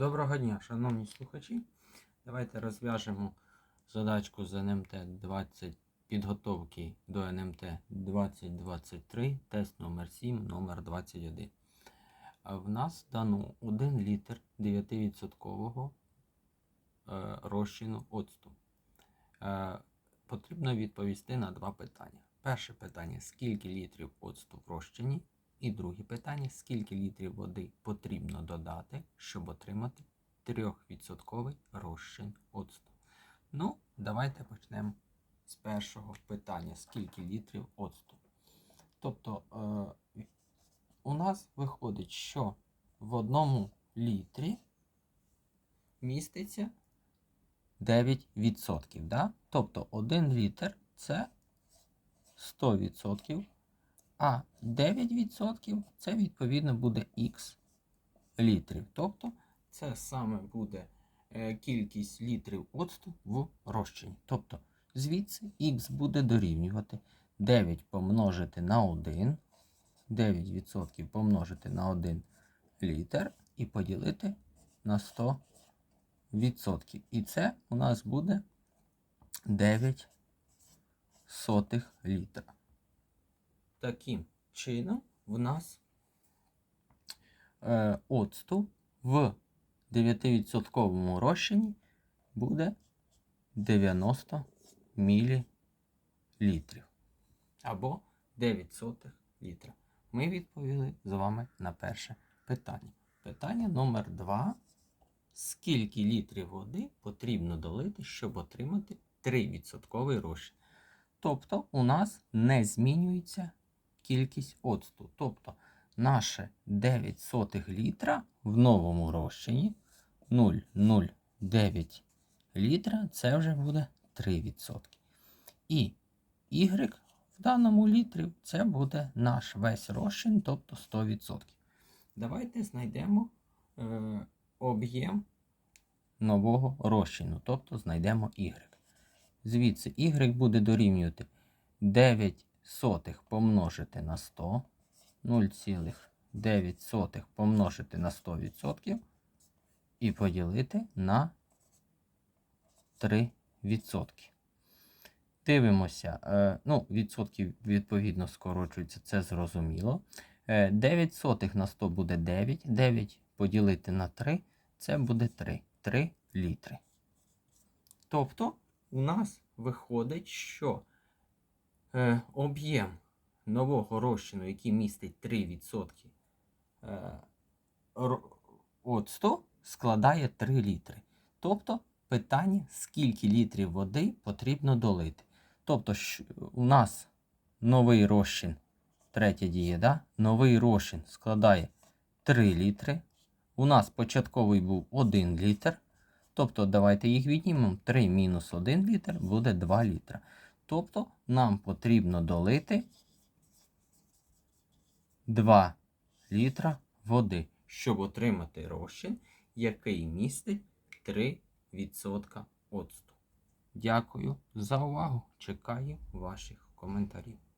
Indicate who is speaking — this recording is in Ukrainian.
Speaker 1: Доброго дня, шановні слухачі. Давайте розв'яжемо задачку з НМТ 20 підготовки до НМТ 2023, тест номер 7, номер 21. А В нас дано 1 літр 9% е, розчину оцту. Е, Потрібно відповісти на два питання. Перше питання: скільки літрів оцту в розчині? І друге питання: скільки літрів води потрібно додати, щоб отримати 3% розчин оцту? Ну, давайте почнемо з першого питання: скільки літрів оцту? Тобто, е, у нас виходить, що в одному літрі міститься 9%. Да? Тобто 1 літр це 100%. А 9% це відповідно буде х літрів. Тобто це саме буде е, кількість літрів оцту в розчині. Тобто звідси х буде дорівнювати 9 помножити на 1, 9% помножити на 1 літр і поділити на 100%. І це у нас буде 9 сотих літра. Таким чином, в нас е, в 9% розчині буде 90 мл. Або 9 сотих літра. Ми відповіли з вами на перше питання. Питання номер 2. Скільки літрів води потрібно долити, щоб отримати 3% розчин? Тобто у нас не змінюється кількість оцту. Тобто наше 9 сотих літра в новому розчині 0,09 літра це вже буде 3%. І Y в даному літрі це буде наш весь розчин, тобто 100%. Давайте знайдемо е, об'єм нового розчину, тобто знайдемо Y. Звідси Y буде дорівнювати 9 сотих помножити на 100, 0,9 сотих помножити на 100% і поділити на 3%. Дивимося, е, ну, відсотків відповідно скорочується, це зрозуміло. Е, 9 сотих на 100 буде 9. 9 поділити на 3 це буде 3. 3 літри. Тобто у нас виходить, що е, об'єм нового розчину, який містить 3% е, оцту, складає 3 літри. Тобто питання, скільки літрів води потрібно долити. Тобто, у нас новий розчин, третя дія, да? новий розчин складає 3 літри. У нас початковий був 1 літр. Тобто, давайте їх віднімемо. 3 мінус 1 літр буде 2 літра. Тобто, нам потрібно долити 2 літра води, щоб отримати розчин, який містить 3% оцту. Дякую за увагу. Чекаю ваших коментарів.